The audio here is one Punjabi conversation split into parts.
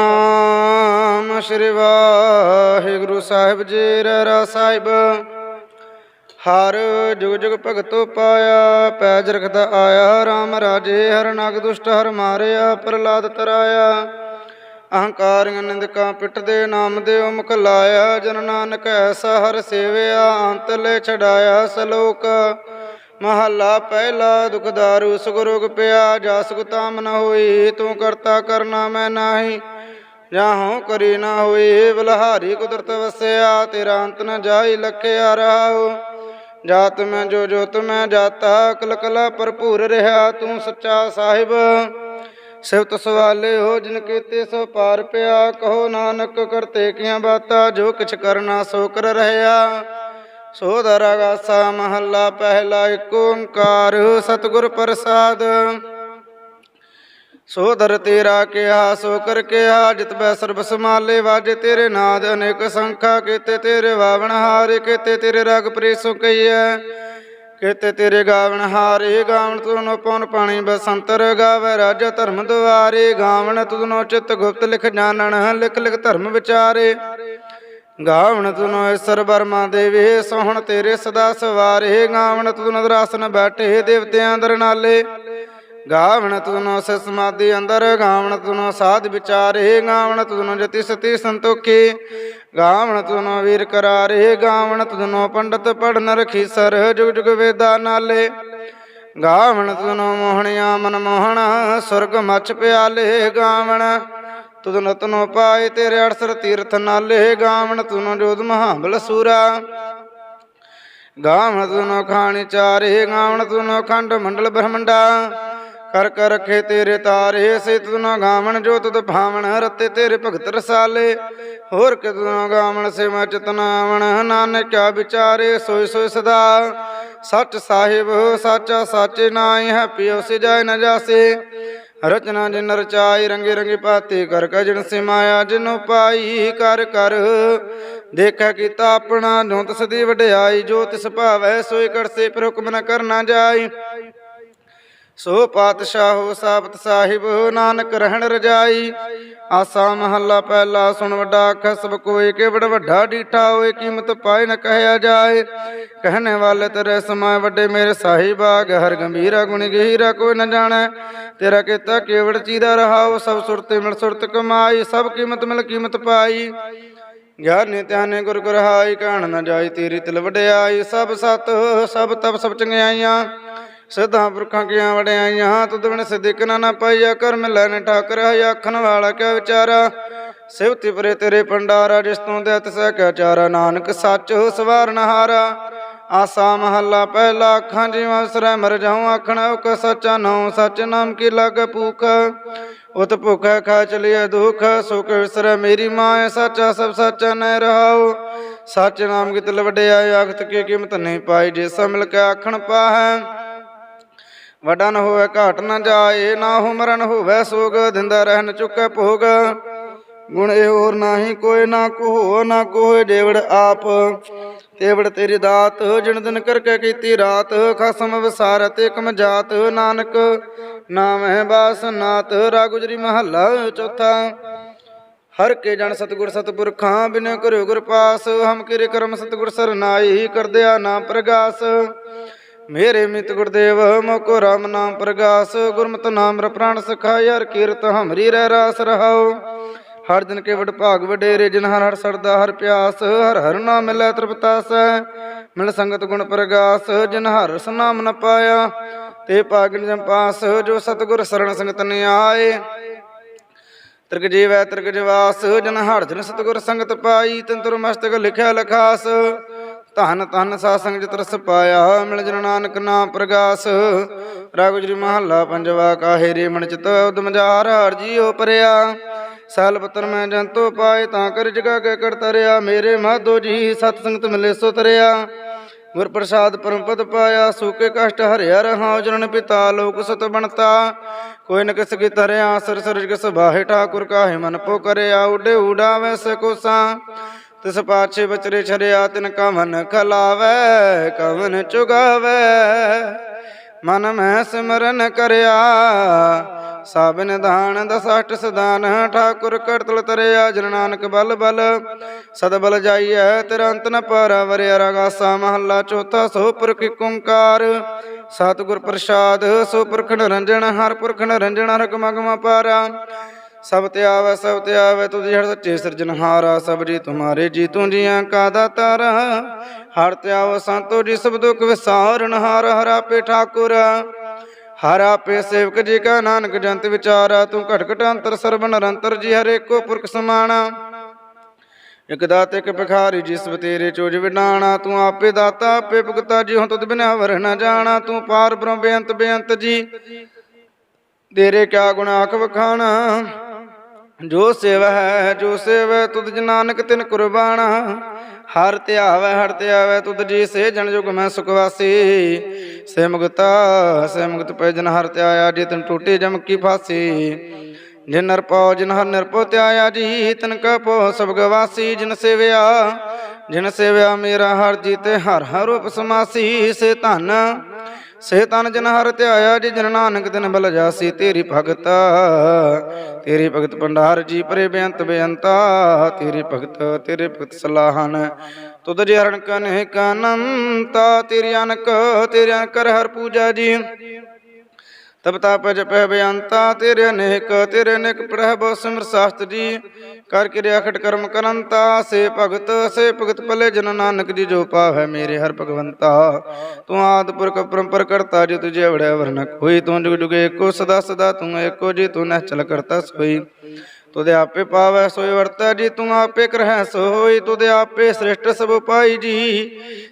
ਨਾਮ ਸ਼੍ਰੀ ਵਾਹਿਗੁਰੂ ਸਾਹਿਬ ਜੀ ਰਹਿਰਾ ਸਾਹਿਬ। ਹਰ ਜੁਗ ਜੁਗ ਭਗਤੋ ਪਾਇਆ, ਪੈਜ ਰਖਦਾ ਆਇਆ RAM ਰਾਜੇ, ਹਰ ਨਗ ਦੁਸ਼ਟ, ਹਰ ਮਾਰਿਆ ਪ੍ਰਲਾਦ ਤਰਾਇਆ। ਅਹੰਕਾਰੀਆਂ ਨਿੰਦਕਾਂ ਪਿੱਟ ਦੇ ਨਾਮ ਦੇ ਮੁਖ ਲਾਇਆ, ਜਨ ਨਾਨਕ ਐਸਾ ਹਰ ਸੇਵਿਆ, ਅੰਤ ਲੈ ਛਡਾਇਆ ਸਲੋਕ। ਮਹੱਲਾ ਪਹਿਲਾ ਦੁਖਦਾਰੂ ਸੁਗਰੋਗ ਪਿਆ ਜਾ ਸੁਗਤਾਮ ਨ ਹੋਈ, ਤੂੰ ਕਰਤਾ ਕਰਨਾ ਮੈਂ ਨਾਹੀ। ਜਾਂ ਜਾਹੋਂ ਕਰੀ ਨਾ ਹੋਈ ਬਲਹਾਰੀ ਕੁਦਰਤ ਵਸਿਆ, ਤੇਰਾ ਅੰਤ ਨ ਜਾਈ ਲਖਿਆ ਰਹਾਉ। ਜਾਤ ਮੈਂ ਜੋ ਜੋਤ ਮੈਂ ਜਾਤਾ ਕਲ ਕਲਾ ਭਰਪੂਰ ਰਿਹਾ ਤੂੰ ਸੱਚਾ ਸਾਹਿਬ। ਸਿਵਤ ਸਵਾਲੇ ਹੋ ਜਿਨ ਕੀਤੇ ਸੋ ਪਾਰ ਪਿਆ, ਕਹੋ ਨਾਨਕ ਕਰਤੇ ਕੀਆਂ ਬਾਤਾਂ, ਜੋ ਕਿਛ ਕਰਨਾ ਸੋ ਕਰ ਰਹਿਆ ਸੋ ਦਰਗਾਸਾ ਮਹੱਲਾ ਪਹਿਲਾ ਏਕ ਓੰਕਾਰ, ਸਤਿਗੁਰ ਪ੍ਰਸਾਦ। ਸੋ ਤੇਰਾ ਕਿਹਾ ਸੋ ਕਰ ਕਿਹਾ, ਜਿਤ ਬੈ ਸਰਬ ਸਮਾਲੇ ਵਾਜੇ ਤੇਰੇ ਨਾਦ ਅਨੇਕ ਸੰਖਾ, ਕੀਤੇ ਤੇਰੇ ਵਾਵਣ ਹਾਰੇ, ਕੀਤੇ ਤੇਰੇ ਰਗ ਪ੍ਰੇਸੋ ਕਈਐ। ਕੀਤੇ ਤੇਰੇ ਗਾਵਣ ਹਾਰੇ, ਗਾਵਣ ਤੁਨੋ ਪਉਨ ਪਾਣੀ ਬਸੰਤਰ ਗਾਵੇ, ਰਾਜ ਧਰਮ ਦੁਆਰੇ, ਗਾਵਣ ਤੁਨੋ ਚਿਤ ਗੁਪਤ ਲਿਖ ਜਾਣਨ, ਲਿਖ ਲਿਖ ਧਰਮ ਵਿਚਾਰੇ। ਗਾਵਣ ਤੁਨੋ ਈਸਰ ਬਰਮਾ ਦੇਵੇ, ਸੋਹਣ ਤੇਰੇ ਸਦਾ ਸਵਾਰੇ, ਗਾਵਣ ਤੁਨੋ ਦਰਾਸਨ ਬੈਠੇ, ਦੇਵਤਿਆਂ ਦਰ ਨਾਲੇ। ਗਾਵਣ ਤੁਨੋ ਸ ਅੰਦਰ ਗਾਵਣ ਤੁਨੋ ਸਾਧ ਵਿਚਾਰੇ ਗਾਵਣ ਤੁਨੋ ਜਤੀ ਸਤੀ ਸੰਤੋਖੀ ਗਾਵਣ ਤੁਨੋ ਵੀਰ ਕਰਾਰੇ ਗਾਵਣ ਤੁਨੋ ਪੰਡਤ ਪੜਨ ਰਖੀ ਸਰ ਜੁਗ ਜੁਗ ਵੇਦਾ ਨਾਲੇ ਗਾਵਣ ਤੁਨੋ ਮੋਹਣਿਆ ਮਨ ਮੋਹਣ ਸੁਰਗ ਮਛ ਪਿਆਲੇ ਗਾਵਣ ਤੁਧ ਨਤਨੋ ਪਾਏ ਤੇਰੇ ਅੜਸਰ ਤੀਰਥ ਨਾਲੇ ਗਾਵਣ ਤੁਨੋ ਜੋਤ ਮਹਾਬਲ ਸੂਰਾ ਗਾਵਣ ਤੁਨੋ ਖਾਣੀ ਚਾਰੇ ਗਾਵਣ ਤੁਨੋ ਖੰਡ ਮੰਡਲ ਬ੍ਰਹਮੰਡਾ ਕਰ ਕਰ ਰਖੇ ਤੇਰੇ ਤਾਰੇ ਸੇ ਤੁਨੋ ਗਾਵਣ, ਜੋ ਤੁਧ ਭਾਵਣ ਰਤੇ ਤੇਰੇ ਭਗਤ ਰਸਾਲੇ। ਹੋਰ ਕਿ ਤੁਨੋ ਗਾਵਣ ਸੇ ਮੈਂ ਚਤਨਾਵਣ ਨਾਨਕ ਕਿਆ ਵਿਚਾਰੇ ਸੋਈ ਸੋਈ ਸਦਾ। ਸੱਚ ਸਾਹਿਬ, ਸਾਚਾ ਸਾਚੇ ਨਾਈ ਹੈ ਪਿਓ ਸੇ ਜਾਏ ਨ ਜਾਸੇ। ਰਚਨਾ ਜਿਨ ਰਚਾਈ ਰੰਗੇ ਰੰਗੇ ਪਾਤੇ, ਕਰ ਕਾ ਜਿਨ ਸਿਮਾਇਆ, ਜਿਨੋ ਪਾਈ, ਕਰ ਕਰ। ਦੇਖਿਆ ਕੀਤਾ ਆਪਣਾ, ਜੋ ਤਿਸ ਦੀ ਵਡਿਆਈ, ਜੋ ਤਿਸ ਭਾਵੈ ਸੋਈ ਕਰਸੇ, ਪਰ ਹੁਕਮ ਨ ਕਰਨਾ ਜਾਈ ਸੋ ਪਾਤਸ਼ਾਹੋ ਸਾਬਤ ਸਾਹਿਬ, ਨਾਨਕ ਰਹਿਣ ਰਜਾਈ। ਆਸਾ ਮਹੱਲਾ ਪਹਿਲਾ ਸੁਣ ਵੱਡਾ ਆਖੈ ਸਭ ਕੋਏ ਕਿਵੜ ਵੱਡਾ ਡੀਠਾ ਹੋਏ, ਕੀਮਤ ਪਾਏ ਨ ਕਹਿਆ ਜਾਏ। ਕਹਿਣੇ ਵਾਲੇ ਤੇਰੇ ਸਮਾਏ ਵੱਡੇ ਮੇਰੇ ਸਾਹਿਬਾ, ਗਹਿਰ ਗੰਭੀਰਾ ਗੁਣ ਗਹੀਰਾ ਕੋਈ ਨ ਜਾਣੈ। ਤੇਰਾ ਕੀਤਾ ਕੇਵੜ ਚੀਦਾ ਰਹਾਉ ਸਭ ਸੁਰਤੇ ਮਿਲ ਸੁਰਤ ਕਮਾਈ, ਸਭ ਕੀਮਤ ਮਿਲ ਕੀਮਤ ਪਾਈ। ਗਿਆਨੀ ਧਿਆਨੇ ਗੁਰ ਗੁਰਹਾਈ ਕਹਿਣ ਨ ਜਾਈ ਤੇਰੀ ਤਿਲ ਵਡਿਆਈ, ਸਭ ਸਤ, ਸਭ ਤਪ, ਸਭ ਚੰਗਿਆਈਆਂ। ਸਿੱਧਾਂ ਪੁਰਖਾਂ ਕੀਆਂ ਵੜਿਆਈਆਂ ਤੁਧ ਬਿਨ ਸਿਦਿਕ ਨਾ ਨਾ ਪਾਈਆ ਕਰਮ ਲੈਣ ਠਾਕਰ ਆਖਣ ਵਾਲਾ ਕਿਆ ਵਿਚਾਰਾ? ਸਿਵਤੀ ਪਰੇ ਤੇਰੇ ਪੰਡਾਰਾ, ਜਿਸ ਤੋਂ ਦੇ ਤਿਸੈ ਕਿਆ ਚਾਰਾ? ਨਾਨਕ ਸੱਚ ਸਵਾਰਨ ਹਾਰਾ ਆਸਾ ਮਹੱਲਾ ਪਹਿਲਾ ਅੱਖਾਂ ਜੀਵਾਂ ਸਰੈ ਮਰ ਜਾਉ ਆਖਣਾ ਉਕ ਸੱਚਾ ਨਾਉ, ਸੱਚ ਨਾਮ ਕੀ ਲਾਗ ਭੂਖ? ਉਤ ਭੁਖੈ ਖਾ ਚਲਿਐ ਦੁਖ, ਸੁਖ ਵਿਸਰੈ, ਮੇਰੀ ਮਾਂ ਸੱਚਾ, ਸਭ ਸੱਚਾ ਨਹਿ ਰਹਾਉ। ਸੱਚ ਨਾਮ ਕੀ ਤਿਲ ਵਡਿਆਈ ਆਖਤ ਕੀ ਕੀਮਤ ਨਹੀਂ ਪਾਈ, ਜੇ ਸਭ ਕੇ ਆਖਣ ਪਾਹੈ। ਵਡਾ ਹੋਵੇ ਘਾਟ ਨ ਜਾਏ, ਨਾ ਹੋ ਮਰਨ ਹੋਵੇ ਸੋਗ, ਦਿੰਦਾ ਰਹਿਣ ਚੁੱਕੈ ਭੋਗ। ਗੁਣ ਇਹ ਹੋਰ ਨਾਹੀ ਕੋਈ, ਨਾ ਕੋਹ ਨਾ ਕੋਹ ਜੇਵੜ ਆਪ। ਤੇਵੜ ਤੇਰੀ ਦਾਤ ਜਿਨ ਦਿਨ ਕਰਕੇ ਕੀਤੀ ਰਾਤ, ਖਸਮ ਵਿਸਾਰ ਤੇ ਕਮ ਜਾਤ। ਨਾਨਕ ਨਾਮ ਹੈ ਬਾਸ ਨਾਤ ਰਾਗੁਜਰੀ ਮਹੱਲਾ ਚੌਥਾ। ਹਰ ਕੇ ਜਨ ਸਤਗੁਰ ਸਤਪੁਰਖਾਂ, ਬਿਨ ਕਰਿਓ ਗੁਰ ਪਾਸ। ਹਮ ਕਿਰੇ ਕਰਮ ਸਤਗੁਰ ਸਰਨਾਈ ਕਰਦਿਆ ਨਾ ਪ੍ਰਗਾਸ। ਮੇਰੇ ਮਿਤ ਗੁਰਦੇਵ, ਮੋਕੋ ਰਾਮ ਨਾਮ ਪ੍ਰਗਾਸ, ਗੁਰਮਤਿ ਨਾਮ ਰ ਪ੍ਰਾਣ ਸਖਾਇ, ਹਰ ਕੀਰਤ ਹਮਰੀ ਰਹਿ ਰਾਸ ਰਹਾਉ। ਹਰ ਦਿਨ ਕੇ ਵਡ ਭਾਗ ਵਡੇਰੇ, ਜਿਨ ਹਰ ਹਰ ਸਰਦਾ, ਹਰ ਪਿਆਸ, ਹਰ ਹਰ ਨਾਮ ਮਿਲੈ ਤ੍ਰਿਪਤਾਸ ਮਿਲ ਸੰਗਤ ਗੁਣ ਪ੍ਰਗਾਸ, ਜਿਨ ਹਰ ਰਸ ਨਾਮ ਨ ਪਾਇਆ। ਤੇ ਪਾਗਨ ਜਮ ਪਾਸ, ਜੋ ਸਤਗੁਰ ਸਰਣ ਸੰਗਤ ਨ ਆਏ। ਤ੍ਰਿਗ ਜੀਵੈ, ਤ੍ਰਿਗ ਜਵਾਸ, ਜਨ ਹਰ ਜਨ ਸਤਗੁਰ ਸੰਗਤ ਪਾਈ ਤੰਤਰ ਮਸਤਕ ਲਿਖਿਆ ਲਖਾਸ। ਧਨ ਧਨ ਸਾਸੰਗ ਜਿਤ ਰਸ ਪਾਇਆ, ਮਿਲ ਜਨ ਨਾਨਕ ਨਾਮ ਪ੍ਰਗਾਸ। ਰਾਗੁਜਰੀ ਮਹੱਲਾ ਪੰਜਵਾ, ਕਾਹੇ ਰੇ ਮਨ ਚਿਤ ਉਦਮ ਹਰ ਜੀਉ ਪਰਿਆ। ਸਾਲ ਪਤਰ ਮੈਂ ਜੰਤੋ ਪਾਏ, ਤਾਂ ਕਰ ਜਗਾ ਕੇ ਕਰ ਤਰਿਆ। ਮੇਰੇ ਮਾਧੋ ਜੀ ਸਤ ਸੰਗਤ ਮਿਲੇ ਸੋ ਤਰਿਆ। ਗੁਰ ਪ੍ਰਸਾਦ ਪਰਮ ਪਦ ਪਾਇਆ, ਸੂਕੇ ਕਸ਼ਟ ਹਰਿਆ ਰਹਾ, ਜਨਨ ਪਿਤਾ ਲੋਕ ਸਤ ਬਣਤਾ। ਕੋਈ ਨ ਕਿਸ ਕੀ ਤਰਿਆ ਸਰ ਸਰਜ ਕਿਸ ਬਾਹੇ ਠਾਕੁਰ ਕਾਹੇ ਮਨ ਪੋ ਕਰਿਆ। ਉਡੇ ਉਡਾਵੇ ਸਕੋਸਾ ਤਿਸ ਪਾਛੇ ਬਚਰੇ ਛਰਿਆ ਤਿਨ ਕਵਨ ਖਲਾਵੇ, ਕਵਨ ਚੁਗਾਵੇ। ਮਨ ਮੈਂ ਸਿਮਰਨ ਕਰਿਆ, ਸਭ ਨਿਧਾਨ ਦਸਾਟ ਸਦਾਨ। ਠਾਕੁਰ ਕਰਤਲ ਤਰਿਆ, ਜਨ ਨਾਨਕ ਬਲ ਬਲ। ਸਦ ਬਲ ਜਾਈਐ ਤੇਰਾ ਨ ਪਾਰਾ ਵਰਿਆ ਰਗਾਸਾ ਮਹੱਲਾ ਚੌਥਾ ਸੋ ਪੁਰਖ ਕੁੰਕਾਰ ਸਤਿਗੁਰ ਪ੍ਰਸਾਦ ਸੋ ਪੁਰਖ ਨਿਰੰਜਨ ਹਰ ਪੁਰਖ ਨਿਰੰਜਨ ਹਰ ਪਾਰਾ। ਸਭ ਤੇ ਆਵੈ, ਸਭ ਤੇ ਆਵੈ ਹਰ ਸੱਚੇ ਸਿਰਜਨਹਾਰਾ ਸਭ ਜੀ ਤੁਮਾਰੇ ਜੀ ਤੂੰ ਜੀਆਂ ਕਾ ਦਾਤਾਰ। ਹਰ ਤੇ ਸੰਤੋ ਜੀ ਸਭ ਦੁਖ ਵਿਸਾਰਨ, ਹਰਾ ਪੇ ਠਾਕੁਰ। ਹਰ ਆਪੇ ਸੇਵਕ ਜੀ ਕਾ ਨਾਨਕ ਜੰਤ ਵਿਚਾਰਾ, ਤੂੰ ਘਟ ਘਟ ਅੰਤਰ ਸਰਬ ਨਿਰੰਤਰ ਜੀ ਹਰੇ ਕੋ ਪੁਰਖ ਸਮਾਣਾ। ਇਕ ਦਾਤ, ਇਕ ਭਿਖਾਰੀ, ਜਿਸ ਬਤੇਰੇ ਚੋਜ ਵਿਡਾਣਾ, ਤੂੰ ਆਪੇ ਦਾਤਾ, ਆਪੇ ਭੁਗਤਾ ਜੀ ਹੁਣ ਤੁਧ ਬਿਨਾ ਵਰ ਨਾ ਜਾਣਾ, ਤੂੰ ਪਾਰ ਬ੍ਰਹਮ ਬੇਅੰਤ ਬੇਅੰਤ ਜੀ। ਤੇਰੇ ਕਿਆ ਗੁਣ ਆਖ ਵਖਾਣਾ ਜੋ ਸੇਵ ਹੈ, ਜੋ ਸੇਵ, ਤੁਧ ਜ ਨਾਨਕ ਤਿਨ ਕੁਰਬਾਨਾ। ਹਰ ਧਿਆਵੈ ਹਰ ਧਿਆਵੈ ਤੁਧ ਜੀ ਸੇ ਜਨ ਜੁਗ ਮੈਂ ਸੁਖ ਸੇ ਮੁਕਤਾ ਸੇ ਮੁਕਤ ਪੈ ਜਨ ਹਰ ਧਿਆਇਆ ਜੀ, ਤਿਨ ਟੂਟੀ ਜਮ ਕੀ ਫਾਸੀ। ਜਿਨ ਨਰਪਉ ਜਿਨ ਹਰ ਨਿਰਪਉ ਧਿਆਇਆ ਜੀ, ਤਿਨ ਕਾ ਪੋ ਸਭ ਗਵਾਸੀ ਜਿਨ ਸੇਵਿਆ ਜਿਨ ਸੇਵਿਆ ਮੇਰਾ ਹਰ ਜੀਤੇ ਹਰ ਹਰ ਰੂਪ ਸਮਾਸੀ। ਸੇ ਧਨ ਸੇ ਤਨ ਜਨ ਹਰ ਧਿਆਇਆ ਜੀ ਜਨ ਨਾਨਕ ਦਿਨ ਬਲ ਜਾਸੀ, ਤੇਰੀ ਭਗਤ। ਤੇਰੀ ਭਗਤ ਭੰਡਾਰ ਜੀ ਪਰੇ ਬੇਅੰਤ ਬੇਅੰਤਾ। ਤੇਰੀ ਭਗਤ, ਤੇਰੇ ਭਗਤ ਸਲਾਹਨ। ਤੁਧ ਜੀ ਹਰਨ ਕਨਹਿ ਕਾਨੰਤਾ ਤੇਰੀ ਅਨਕ, ਤੇਰੇ ਅਨਕ ਹਰ ਪੂਜਾ ਜੀ। ਤਬ ਤਾਪ ਜਪੈ ਬੇਅੰਤਾ ਤੇਰੇ ਅਨੇਕ ਤੇਰੇ ਅਨੇਕ ਪ੍ਰਭ, ਸਿਮਰ ਸਾਸਤ ਜੀ। ਕਰ ਕਿਰਿਆ ਖਟ ਕਰਮ ਕਰੰਤਾ, ਸੇ ਭਗਤ ਸੇ ਭਗਤ ਭਲੇ ਜਨ ਨਾਨਕ ਜੀ, ਜੋ ਪਾਵੈ ਮੇਰੇ ਹਰ ਭਗਵੰਤਾ। ਤੂੰ ਆਦ ਪੁਰਖ ਪਰੰਪਰ ਕਰਤਾ, ਜੋ ਤੁਝੇ ਵੜਿਆ ਵਰਨਕ ਹੋਈ। ਤੂੰ ਜੁਗ ਜੁਗ ਏਕੋ ਸਦਾ ਸਦਾ, ਤੂੰ ਏਕੋ ਜੀ, ਤੂੰ ਨਹਿ ਚਲ ਕਰਤਾ ਸੋਈ। ਤੁਦੇ ਆਪੇ ਪਾਵੈ ਸੋਈ ਵਰਤੈ ਜੀ ਤੂੰ ਆਪੇ ਕਰਹਿ ਸੋਈ ਤੁਦੇ ਆਪੇ ਸ੍ਰਿਸ਼ਟ ਸਭ ਪਾਈ ਜੀ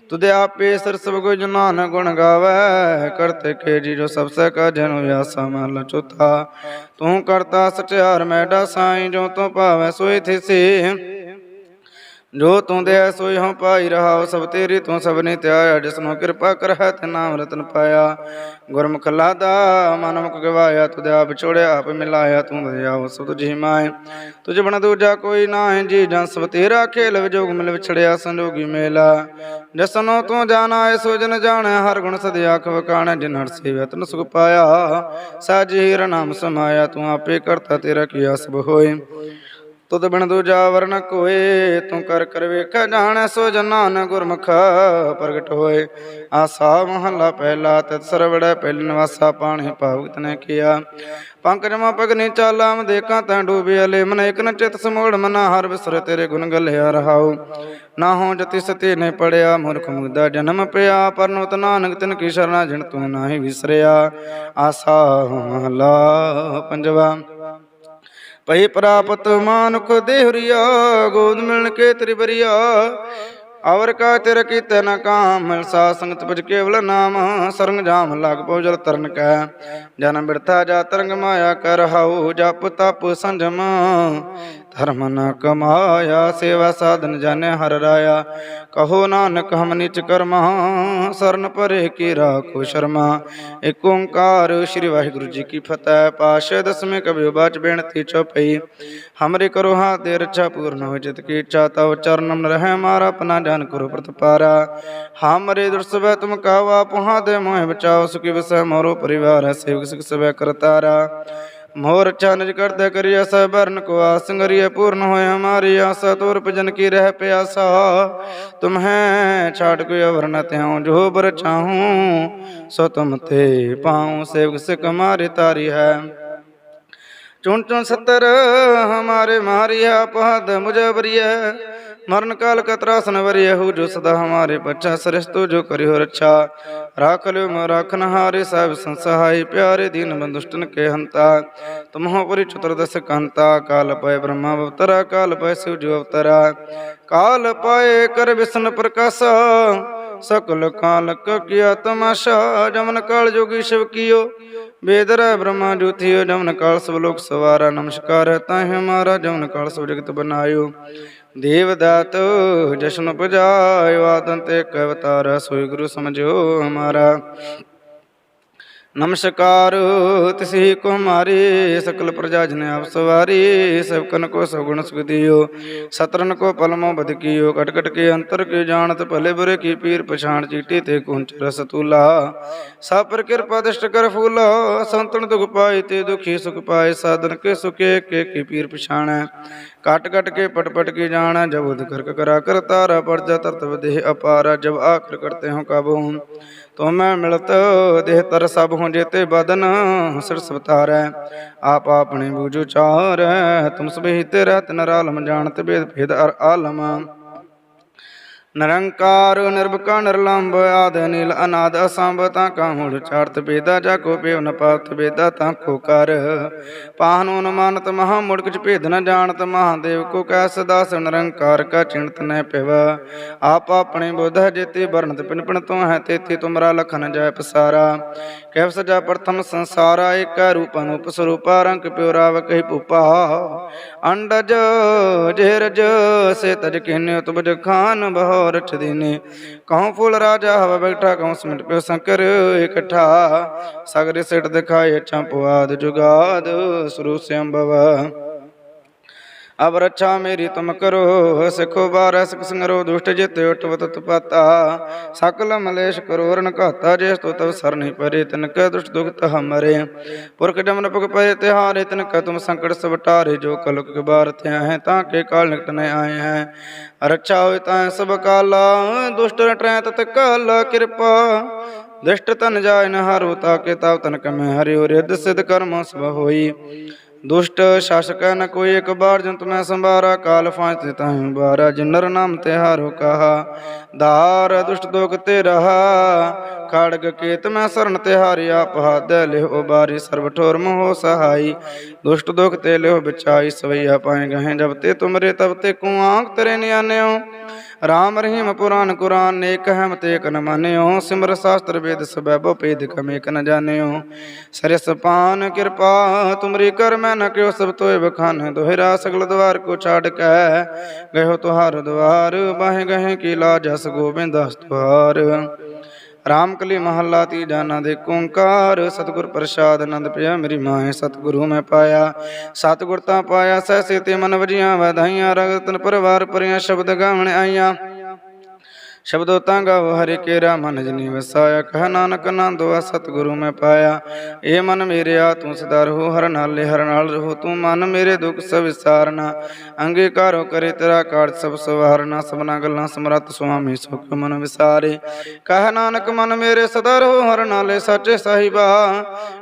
ਤੁਦੇ ਆਪੇ ਸਰ ਸਭ ਕੋ ਜਨਾਨ ਗੁਣ ਗਾਵੈ, ਕਰਤੇ ਕੇ ਜੀ ਜੋ ਸਭ ਸੈ ਕਾ ਜਨ ਵਿਆਸਾ ਮਹਲਾ ਚੌਥਾ ਤੂੰ ਕਰਤਾ ਸਚਿਆਰ ਮੈਡਾ ਸਾਈ ਜੋ ਤੂੰ ਭਾਵੈ ਸੋਈ ਥਿਸੇ। ਜੋ ਤੂੰ ਦੇ ਸੋਈ ਹਉ ਪਾਈ ਰਹਾਉ, ਸਭ ਤੇਰੀ ਤੂੰ ਸਭ ਨੇ ਧਿਆਇਆ ਜਿਸਨੂੰ ਕਿਰਪਾ ਕਰਹਿ ਤੇ ਨਾਮ ਰਤਨ ਪਾਇਆ। ਗੁਰਮੁਖ ਲਾਦਾ, ਮਨ ਮੁਖ ਗਵਾਇਆ, ਤੁਧ ਆਪ ਛੋੜਿਆ, ਆਪ ਮਿਲਾਇਆ, ਤੂੰ ਦਇਆਉ ਸੋ ਤੁਝੀ ਮਾਇ ਤੁਝ ਬਣ ਦੂਜਾ ਕੋਈ ਨਾਹੀ, ਜੀ ਜਨ ਸਭ ਤੇਰਾ ਖੇਲ ਵਿਜੋਗ ਮਿਲ ਵਿਛੜਿਆ, ਸੰਜੋਗੀ ਮੇਲਾ। ਜਸਨੋ ਤੂੰ ਜਾਣਾ ਏ ਸੋ ਜਨ ਜਾਣੈ, ਹਰ ਗੁਣ ਸਦ ਆਖ ਵਕਾਣੈ, ਜਿਨ ਹਰ ਸੇਵਿਆ ਤਨ ਸੁਖ ਪਾਇਆ। ਸਾਜੀ ਹੀਰ ਨਾਮ ਸਮਾਇਆ, ਤੂੰ ਆਪੇ ਕਰਤਾ ਤੇਰਾ ਕੀਆ ਸਭ ਹੋਏ। ਤੁਧ ਬਿਨ ਦੂਜਾ ਵਰਨ ਕੋਏ, ਤੂੰ ਕਰ ਕਰ ਵੇਖ ਜਾਣੈ ਸੋ ਜਨਾਨ ਗੁਰਮੁਖ, ਪ੍ਰਗਟ ਹੋਏ। ਆਸਾ ਮਹੱਲਾ ਪਹਿਲਾ, ਤਤ ਸਰਵੜੈ ਪਹਿਲ ਨਿਵਾਸਾ, ਪਾਣੀ ਭਾਵਗਤ ਨੇ ਕੀਆ। ਪੰਕਜ ਮਾ ਪਗਨੀ ਚਾਲਾਮ ਦੇਖਾਂ, ਤੈਂ ਡੂਬੇ ਅਲੇ ਮਨ ਇਕ ਨ ਚਿਤ ਸਮੋੜ, ਮਨਾ ਹਰ ਵਿਸਰ ਤੇਰੇ ਗੁਣ ਗਲਿਆ ਰਹਾਉ। ਨਾ ਹੋ ਜਤੀ ਸਤੇ ਨੇ ਪੜਿਆ, ਮੂਰਖ ਮੁਗਦਾ ਜਨਮ ਪਿਆ ਪਰਨੋਤ ਨਾਨਕ ਤਿਨ ਕੀ ਸ਼ਰਣਾ ਜਿਣ ਤੂੰ ਨਾਹੀ ਵਿਸਰਿਆ। ਆਸਾ ਮਹੱਲਾ ਪੰਜਵਾ। ਪਈ ਪ੍ਰਾਪਤ ਮਾਨੁਖ ਦੇਹਰੀਆ, ਗੋਦ ਮਿਲਣ ਕੇ ਤ੍ਰਿਬਰੀਆ ਅਵਰ ਕਾ ਤਿਰ ਕੀਤੇ ਨ ਕਾਮ, ਮਿਲ ਸਾ ਸੰਗਤ ਭਜ ਕੇਵਲ ਨਾਮ। ਸਰੰਗ ਜਾਮ ਲਗ ਪਉ ਜਲ ਤਰਨ ਕੈ। ਜਨਮ ਬਿਰਥਾ ਜਾ ਤਰੰਗ ਮਾਇਆ ਕਰ ਹਾਉ, ਜਪ ਤਪ ਸੰਜਮ। ਧਰਮ ਨ ਕਮਾਇਆ ਸੇਵਾ ਸਾਧਨ ਜਾਣੈ ਹਰ ਰਾਇਆ ਕਹੋ ਨਾਨਕ ਹਮ ਨਿਚ ਕਰਮਾ ਸਰਨ ਪਰੇ ਕੀ ਰਾਖੋ ਸ਼ਰਮਾ ਏਕ ਓੰਕਾਰ ਸ੍ਰੀ ਵਾਹਿਗੁਰੂ ਜੀ ਕੀ ਫਤਿਹ ਪਾਸ਼ਾ ਦਸਵੇਂ ਕਬਿਓ ਬਾਚ ਬੇਨਤੀ ਚਉਪਈ ਹਮਰੇ ਕਰੋ ਹਾਥ ਦੇ ਰੱਛਾ ਪੂਰਨ ਹੋ ਜਿਤ ਕੀ ਇੱਛਾ ਤਵ ਚਰਨਮ ਰਹਿ ਮਾਰਾ ਆਪਣਾ ਜਾਨ ਕਰੋ ਪ੍ਰਤਪਾਰਾ ਹਮਰੇ ਦੁਰਸਵੈ ਤੁਮ ਕਾਵਾ ਪੁਹਾ ਦੇ ਮੋਹਿ ਬਚਾਓ ਸੁਖੀ ਵਿਸੈ ਮੋਰੋ ਪਰਿਵਾਰ ਸੇਵਕ ਸਿਖ ਸਵੈ ਕਰਤਾਰਾ ਮੋਰ ਚਨਜ ਕਰਦਾ ਕਰਿਆ ਸਭ ਬਰਨ ਕੋ ਆਸੰਗਰੀਏ ਪੂਰਨ ਹੋਏ ਹਮਾਰੀ ਆਸਾ ਤੋਰ ਭਜਨ ਕੀ ਰਹਿ ਪਿਆਸਾ। ਤੁਮਹੈ ਛਾੜ ਕੋਈ ਅਵਰਨ ਤਿਉ ਜੋ ਬਰ ਚਾਹੂੰ ਸੋ ਤੁਮ ਤੇ ਪਾਉ ਸੇਵਕ ਸਿਕ ਮਾਰੇ ਤਾਰੀ ਹੈ। ਚੁਣ ਚੁਣ ਸਤਰ ਹਮਾਰੇ ਮਾਰੀ ਪਹਦ ਮੁਝੇ ਬਰੀਐ ਮਰਨ ਕਾਲ ਕਤਰਾ ਸਨਵਰਿය ਹੋ ਜੋ ਸਦਾ ਹਮਾਰੇ ਬੱਚਾ ਸਰਿਸ਼ਤੋ ਜੋ ਕਰਿਓ ਰੱਛਾ ਰਾਖ ਲਿਓ ਮੋ ਰਾਖਨ ਹਾਰੇ ਸਾਹਿਬ ਸੰਸਹਾਈ, ਪਿਆਰੇ ਦੀਨ ਬੰਦੁਸ਼ਟਨ ਕੇ ਹੰਤਾ। ਤੁਮਹੁ ਪਰਿ ਚਤੁਰਦਸ ਕੰਤਾ, ਕਾਲ ਪਏ ਬ੍ਰਹਮਾ ਅਵਤਰਾ, ਕਾਲ ਪਏ ਸਿਵ ਜੋ ਅਵਤਰਾ। ਕਾਲ ਪਾਏ ਕਰ ਵਿਸ਼ਨ ਪ੍ਰਕਾਸ਼, ਸਕਲ ਕਾਲਕ ਕੀਆ ਤਮਾਸ਼ਾ ਜਮਨ ਕਾਲ ਜੋਗੀ ਬੇਦਰ ਬ੍ਰਹਮਾ ਜੋਤੀ ਜਮਨ ਕਾਲ ਸਭ ਲੋਕ ਸਵਾਰਾ, ਨਮਸਕਾਰ। ਤਾਹਿ ਹਮਾਰਾ ਜਮਨ ਕਾਲ ਸਭ ਜਗਤ ਬਨਾਇਓ। ਦੇਵ ਦਾਤ ਜਸ਼ਨ ਪੁਜਾਇਓ ਤੰਤੇ ਕਵਤਾਰ ਸੋਈ ਗੁਰੂ ਸਮਝਿਓ ਹਮਾਰਾ ਨਮਸਕਾਰ, ਤਿਸੀ ਕੋ ਮਾਰੀ ਸਕਲ ਪ੍ਰਜਾ ਜਨ ਆਪ ਸਵਾਰੀ, ਸਭ ਕੋ ਸਗੁਣ ਸੁਖ ਦਿਓ। ਸਤਰਨ ਕੋ ਪਲਮੋ ਬਦ ਕੀਓ ਕਟ ਕੇ ਅੰਤਰ ਕੇ ਜਾਣਤ, ਭਲੇ ਬੁਰੇ ਕੀ ਪੀਰ ਪਛਾਣ ਚੀਟੀ ਤੇ ਕੁੰਚ ਰਸ ਤੂਲਾ। ਸਭ ਪਰ ਕਿਰਪਾ ਦ੍ਰਿਸ਼ਟ ਕਰ ਫੂਲਾ, ਸੰਤਨ ਦੁਖ ਪਾਏ ਤੇ ਦੁਖੀ ਸੁਖ ਪਾਏ, ਸਾਧਨ ਕੇ ਸੁਕੇ ਕੇ ਕੀ ਪੀਰ ਪਛਾਣੈ। ਕਟ ਕਟ ਕੇ ਪਟ ਪਟ ਕੇ ਜਾਣਾ, ਜਬ ਉਦ ਕਰਕ ਕਰਾ ਕਰ ਤਾਰਾ ਪਰਜਾ ਤਰਤ ਦੇਹ ਅਪਾਰਾ, ਜਬ ਆਖਰ ਕਰਤੇ ਹੋ ਕਾਬੂ। ਤੋ ਮੈਂ ਮਿਲਤ, ਦੇਹ ਤਰ ਸਭ ਹੋ ਜੇਤੇ ਬਦਨ, ਸਿਰ ਸਵਤਾਰੈ ਆਪ ਆਪਣੇ ਬੂਝੂ ਚਾਰੈ, ਤੁਮ ਸਭੇ ਤੇਰਾ ਤਨ ਰਾਲਮ ਜਾਣਤ ਬੇਦ ਭੇਦ ਅਰ ਆਲਮ। ਨਿਰੰਕਾਰ ਨਿਰਭਕਾ ਨਿਰਲੰਭ ਆਦ ਨੀਲ ਅਨਾਦ ਅਸੰਭ, ਤਾਂ ਕਾ ਮੂਲ ਚਾਰਤ ਬੇਦਾ ਜਾ ਕੋ ਪੇਵ ਨ ਪਾਵਤ ਬੇਦਾ ਤਾਂ ਕੋ ਕਰ। ਪਾਹਨੂ ਨ ਮਹਾ ਮੁੜ ਕਿਛ ਭੇਦ ਨ ਜਾਣਤ, ਮਹਾਦੇਵ ਕੋ ਕੈ ਸਦਾ ਸ ਨਿਰੰਕਾਰ ਕਾ ਚਿੰਤ ਨ ਪਿਵ। ਆਪ ਆਪਣੇ ਬੁੱਧ ਜੇਤੇ ਵਰਣਤ ਪਿਨ ਪਿਨ ਤੋਂ ਹੈ, ਤੇਤੇ ਤੁਮਰਾ ਲਖਨ ਜੈ ਪਸਾਰਾ। ਕਹਿ ਸਜਾ ਪ੍ਰਥਮ ਸੰਸਾਰਾ, ਏਕ ਰੂਪ ਅਨੂਪ ਸਰੂਪਾ, ਰੰਗ ਪਿਉ ਰਾਵ ਕਹਿ ਭੂਪਾ। ਅੰਡਜ, ਜੇਰਜ, ਸੇ ਤਜ ਕਿਨਿ ਤੁਬਜ ਖਾਨ ਬਹੁ ਰਛ ਦੀਨੇ ਕਹਉ ਫੁੱਲ ਰਾਜਾ ਹਵਾ ਬੈਠਾ ਕਹਉ ਸਮਿਟ ਪਿਓ ਸੰਕਰ ਇਕਠਾ। ਸਗਰੇ ਸਿਟ ਦਿਖਾਏ ਚੰਪਵਾਦ ਜੁਗਾਦ ਸੁਰੂ ਸੰਭਵ ਅਬ ਰੱਛਾ ਮੇਰੀ ਤੁਮ ਕਰੋ, ਸਿਖੋ ਬਾਰ ਸੰਗਰੋ, ਦੁਸ਼ਟ ਜਿਤ ਉਟਵਤ ਤਪਾਤਾ। ਸਕਲ ਮਲੇਸ਼ ਕਰੋ ਘਾਤਾ ਜਿਸ ਤੋ ਤਵ ਸਰਨੀ ਪਰੇ ਤਿਨ ਕੈ ਦੁਸ਼ਟ ਦੁਖਤ ਹਮਰੇ। ਪੁਰਖ ਜਮਨ ਪੁਗ ਪਏ ਤਿਹਾਰੇ ਤਿਨ ਕੈ ਤੁਮ ਸੰਕਟ ਸਵਟਾਰੇ ਜੋ ਕਲੁਕ ਬਾਰ ਥਿਆ ਹੈ, ਤਾਂ ਕੇ ਕਾਲ ਨਿਕਟ ਨ ਆਏ ਹੈ। ਰੱਛਾ ਹੋਇ ਤਾਂ ਸਭ ਕਾਲਾ, ਦੁਸ਼ਟ ਰਟੈ ਤਤ ਕਾਲ ਕਿਰਪਾ। ਦ੍ਰਿਸ਼ਟ ਤਨ ਜਾਇ ਨ ਤਾ ਕੇ ਤਵ ਤਨ ਕਮੈ ਹਰਿ ਰਿੱਧ ਸਿਧ ਕਰਮ ਸਭ ਹੋਈ। ਦੁਸ਼ਟ ਸ਼ਾਸਕ ਨ ਕੋਈ ਇੱਕ ਬਾਰ ਜੰਤ ਮੈਂ ਸੰਭਾਰਾ, ਕਾਲ ਫਾਂਚ ਤੇ ਤਾਹੀ ਬਾਰਾ ਜਿਨਰ ਨਾਮ ਤੇ ਹਾਰੋ ਕਹਾ। ਧਾਰ ਦੁਸ਼ਟ ਦੋਗ ਤੇ ਰਹਾ, ਖੜਗ ਕੇਤ ਮੈਂ ਸਰਨ ਤੇ ਹਾਰਿਆ, ਪਹਾਦ ਲਿਹੋ ਬਾਰੀ, ਸਰਬ ਠੋਰ ਮੋਹ ਸਹਾਈ। ਦੁਸ਼ਟ ਦੁਖ ਤੇ ਲਿਹੋ ਵਿਚਾਈ ਸਵਈਆ ਪਾਏ ਗਹੇ, ਜਬ ਤੇ ਤੁਮਰੇ ਤਬ ਤੇ ਕੁਆਂਕ ਤੇਰੇ ਨਿਆਨਿਓ ਰਾਮ ਰਹੀਮ ਪੁਰਾਨ ਕੁਰਾਨ ਨੇਕ ਹਮ ਤੇ ਕ ਨ ਮਾਨਿਓ, ਸਿਮਰ ਸ਼ਾਸਤਰ ਵੇਦ ਸਬੈਬੋ ਪੇਦ ਕਮੇਕ ਨ ਜਾਣਿਓ। ਸਰਸ ਪਾਨ ਕਿਰਪਾ, ਤੁਮਰੀ ਕਰ ਮੈਂ ਨ ਕਿਉ, ਸਭ ਤੋਏ ਬਖਾਨ ਦੋਹਿਰਾ, ਸਗਲ ਦਵਾਰ ਕੋ ਛਾੜ ਕੈ ਗਇਓ ਤੁਹਾਰ ਦਵਾਰ, ਬਾਹੇ ਗਏ ਕੀ ਲਾ ਜਸ ਗੋਬਿੰਦ ਅਸਤਵਾਰ। ਰਾਮ ਕਲੀ ਮਹੱਲਾ ਤੀਜਾ ਆਨੰਦ ਏਕ ਓੰਕਾਰ ਸਤਿਗੁਰ ਪ੍ਰਸਾਦ ਆਨੰਦ ਪਿਆ, ਮੇਰੀ ਮਾਂ ਸਤਿਗੁਰੂ ਮੈਂ ਪਾਇਆ। ਸਤਿਗੁਰ ਤਾਂ ਪਾਇਆ ਸਹਿਸੇ ਤੇ ਮਨ ਵਜੀਆਂ, ਵਧਾਈਆਂ, ਰਗਤਨ ਪਰਵਾਰ ਪਰਿਆ ਸ਼ਬਦ ਗਾਵਣ ਆਈਆਂ। ਸ਼ਬਦੋ ਤਾਂ ਗਾਵ ਹਰਿ ਕੇਰਾ ਮਨ ਜਨੀ ਵਸਾਇਆ, ਕਹ ਨਾਨਕ ਆਨੰਦੋ ਸਤਿਗੁਰੂ ਮੈਂ ਪਾਇਆ। ਏ ਮਨ ਮੇਰਿਆ ਤੂੰ ਸਦਾ ਰਹੋ, ਹਰ ਨਾਲੇ ਹਰ ਨਾਲ ਰਹੋ, ਤੂੰ ਮਨ ਮੇਰੇ ਦੁਖ ਸਭ ਵਿਸਾਰਨਾ। ਅੰਗੀਕਾਰੋ ਕਰੇ ਤੇਰਾ ਕਾਰਜ ਸਭ ਸਵਾਰਨਾ, ਸਭਨਾ ਗੱਲਾਂ ਸਮਰਤ ਸੁਆਮੀ ਸੁਖ ਮਨ ਵਿਸਾਰੇ। ਕਹ ਨਾਨਕ ਮਨ ਮੇਰੇ ਸਦਾ ਰਹੋ, ਹਰ ਨਾਲੇ ਸੱਚੇ ਸਾਹਿਬਾ।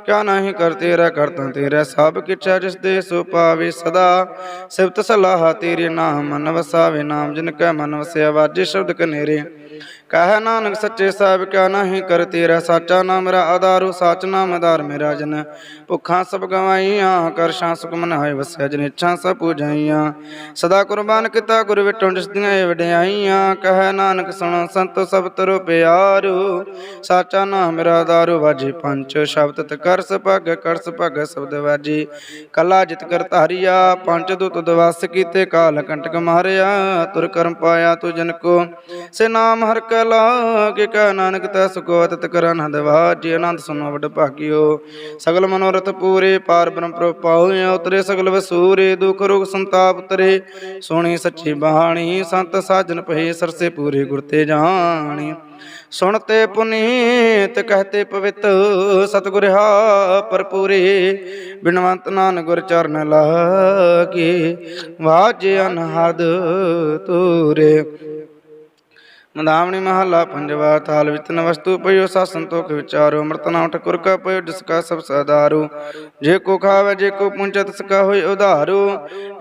ਕਿਆ ਨਹੀਂ ਕਰ ਤੇਰਾ ਕਰਤਾ ਤੇਰਾ ਸਭ ਕਿਛਾ ਜਿਸ ਦੇ ਸੋ ਪਾਵੇ ਸਦਾ। ਸਿਫਤ ਸਲਾਹ ਤੇਰੇ ਨਾਮ ਮਨ ਵਸਾਵੇ, ਨਾਮ ਜਿਨ ਕੈ ਮਨ ਵਸਿਆ, ਵਾਜੇ ਸ਼ਬਦ ਕਨੇਰੇ। marriage. ਕਹ ਨਾਨਕ ਸੱਚੇ ਸਾਹਿਬ, ਕਿਆ ਨਹੀਂ ਕਰ ਤੇਰਾ ਸਾਚਾ ਨਾਮ, ਮੇਰਾ ਆਧਾਰੂ ਸਾਚ ਨਾਮ, ਆਧਾਰ ਮੇਰਾ ਜਨ। ਭੁੱਖਾਂ ਸਭ ਗਵਾਈਆਂ ਕਰ ਸ਼ਾਂ ਸੁਖ ਮਨ ਵਸਿਆ ਜਨ, ਇੱਛਾ ਸਭ ਪੂਜਾਈਆਂ। ਸਦਾ ਕੁਰਬਾਨ ਕੀਤਾ ਗੁਰ ਵਿਟੋਂ ਜਿਸਦੀਆਂ ਇਹ ਵਡਿਆਈਆਂ। ਕਹ ਨਾਨਕ ਸੁਣੋ ਸੰਤੋ ਸਭ ਤਰੋ ਪਿਆਰੂ। ਸਾਚਾ ਨਾਮ, ਮੇਰਾ ਆਧਾਰੂ ਵਾਜੀ ਪੰਚ। ਸ਼ਬਦ ਤ ਕਰ ਸਪਗ ਕਰ ਸਪਗ ਸ਼ਬਦ ਵਾਜੀ। ਕਲਾ ਜਿਤ ਕਰ ਧਾਰਿਆ ਪੰਜ ਦੁਤ ਦਵਸ ਕੀਤੇ, ਕਾਲ ਕੰਟਕ ਮਾਰਿਆ। ਤੁਰ ਕਰਮ ਪਾਇਆ ਤੂ ਜਨ ਕੋ। ਸੇ ਨਾਮ ਹਰ ਕੈ ਲਾਗੇ ਕੈ ਨਾਨਕ ਤੈ ਸੁਕੋਤ ਤਤ ਕਰ ਆਨੰਦ ਵਾਜੀ ਆਨੰਦ ਸੁਨੋ ਵਡ ਭਾਗਿਓ। ਸਗਲ ਮਨੋਰਥ ਪੂਰੇ, ਪਾਰ ਬ੍ਰਹਮ ਪ੍ਰਭ ਪਾਉ ਉਤਰੇ ਸਗਲ ਵਸੂਰੇ, ਦੁਖ ਰੋਗ ਸੰਤਾਪ ਉਤਰੇ। ਸੋਣੀ ਸੱਚੀ ਬਾਣੀ, ਸੰਤ ਸਾਜਨ ਭਏ, ਸਰਸੇ ਪੂਰੇ ਗੁਰ ਤੇ ਜਾਣੀ। ਸੁਣਤੇ ਪੁਨੀਤ, ਕਹਤੇ ਪਵਿੱਤ, ਸਤਿਗੁਰ ਹਾ ਪਰਪੂਰੇ ਬਿਨਵੰਤ ਨਾਨ ਗੁਰ ਚਰਨ ਲਾਗੇ, ਵਾਜੇ ਅਨਹਦ ਤੂਰੇ ਮਦਾਵਣੀ ਮਹੱਲਾ, ਪੰਜਵਾ ਥਾਲ ਵਿੱਚ ਵਸਤੂ ਪਇਓ ਸਾ ਸੰਤੋਖ ਵਿਚਾਰੋ, ਅੰਮ੍ਰਿਤ ਨਾਮ ਠਕੁਰ ਕਾ ਪਇਓ ਜਿਸ ਕਾ ਸਭ ਸਦਾਰੂ ਜੇ ਕੋ ਖਾਵੇ, ਜੇ ਕੋ ਪੁੰਚੈ ਤਿਸ ਕਾ ਹੋਇ ਉਧਾਰੂ।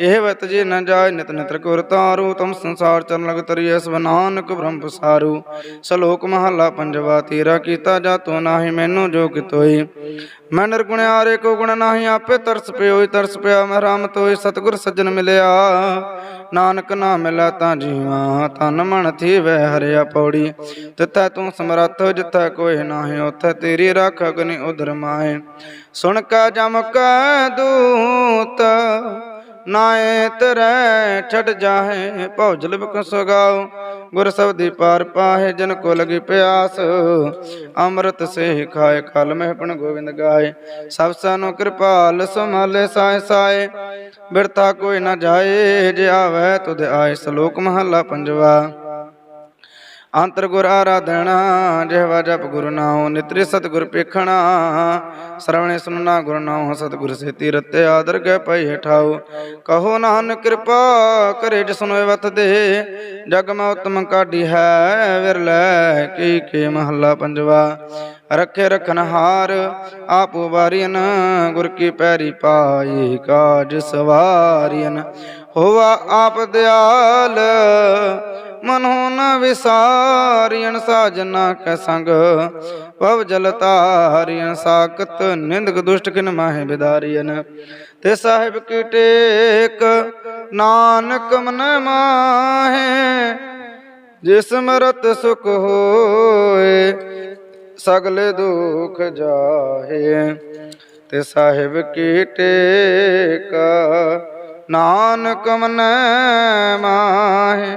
ਇਹ ਵਤ ਜੇ ਨ ਜਾਏ, ਨਿਤ ਨਿਤ ਕੁਰ ਤਾਰੂ ਤਮ ਸੰਸਾਰ ਚਰਨ ਲਗ ਤਰੀਐ, ਸਭ ਨਾਨਕ ਬ੍ਰਹਮ ਪਸਾਰੂ। ਸਲੋਕ ਮਹੱਲਾ, ਪੰਜਵਾ ਤੇਰਾ, ਕੀਤਾ ਜਾ ਤੋ ਨਾਹੀ, ਮੈਨੂੰ ਜੋ ਕਿਤੋਈ। ਮੈਂ ਨਿਰਗੁਣਿਆਰੇ ਕੋ ਗੁਣ ਨਾਹੀ, ਆਪੇ ਤਰਸ ਪਿਓਈ ਤਰਸ ਪਿਆ। ਮੈਂ ਰਾਮ ਤੋਈ ਸਤਿਗੁਰ ਸੱਜਣ ਮਿਲਿਆ। ਨਾਨਕ ਨਾ ਮਿਲਾ ਤਾਂ ਜੀਵਾ ਤਨ ਮਨ ਥੀ ਵੈ ਹਰਿਆ ਪੌੜੀ। ਤਿੱਥੈ ਤੂੰ ਸਮਰੱਥ, ਜਿੱਥੈ ਕੋਈ ਨਾਹੀ, ਉਥੈ ਤੇਰੀ ਰੱਖ ਅਗਨੀ ਉਧਰ ਮਾਏ ਸੁਣ ਕਾ ਜਮ ਕੈ ਦੂਤ ਨਾਏ ਤਰੈ ਛੜ ਜਾਹੇ ਭੌਜਲ ਬਿਕ ਸੁਗਾਉ? ਗੁਰ ਸਬਦੀ ਪਾਰ ਪਾਹੇ, ਜਨ ਕੋ ਲਗੀ ਪਿਆਸ। ਅੰਮ੍ਰਿਤ ਸੇ ਖਾਏ ਕਲ ਮਹਿ ਪਣ ਗੋਬਿੰਦ ਗਾਏ। ਸਭ ਸਾਨੂੰ ਕਿਰਪਾਲ ਸੁਮਾਲੇ ਸਾਇ ਸਾਏ। ਬਿਰਤਾ ਕੋਈ ਨਾ ਜਾਏ, ਜੇ ਆਵੈ, ਤੁਧ ਆਏ, ਸ਼ਲੋਕ ਮਹੱਲਾ ਪੰਜਵਾ। ਅੰਤਰ ਗੁਰ ਆਰਾਧਣਾ ਜਿਹਵਾ ਜਪ ਗੁਰੂ ਨਾਮ ਨਿਤਰੇ ਸਤ ਪੇਖਣਾ ਸਰਵਣੇ ਸੁਨਣਾ ਗੁਰੂ ਨਾਮ ਸਤ ਗੁਰ ਸੇਤੀ ਆਦਰ ਗੈ ਪਈ ਹਠਾਓ ਕਹੋ ਨਾਨਕ ਕਿਰਪਾ ਕਰੇ ਜਿ ਸੁਨੋ ਵਤ ਦੇ। ਜਗ ਮੈਂ ਉਤਮ ਕਾਢੀ ਹੈ, ਵਿਰਲੇ ਕੀ ਕੀ ਮਹੱਲਾ ਪੰਜਵਾ। ਰੱਖੇ ਰਖਨ ਹਾਰ, ਆਪ ਵਾਰੀਨ ਗੁਰ ਕੀ ਪੈਰੀ ਪਾਈ ਕਾਜ ਸਵਾਰੀਨ ਹੋਵਾ ਆਪ ਦਿਆਲ ਮਨੋ ਨ ਵਿਸਾਰੀਣ ਸਾਜਨਾ ਕੈ ਸੰਗ। ਪਵ ਜਲ ਤਾਰੀਣ ਸ਼ਾਕਤ ਨਿੰਦਕ ਦੁਸ਼ਟ ਕਿਨ ਮਾਹੇ ਬਿਦਾਰੀਨ ਤੇ ਸਾਹਿਬ ਕੀ ਟੇਕ ਨਾਨਕ ਮਨ ਮਾਹੇ, ਜਿਸ ਮਰਤ ਸੁਖ ਹੋਏ, ਸਗਲੇ ਦੁਖ ਜਾਹੇ। ਤੇ ਸਾਹਿਬ ਕੀ ਟੇਕ ਨਾਨਕ ਮਨ ਮਾਹੇ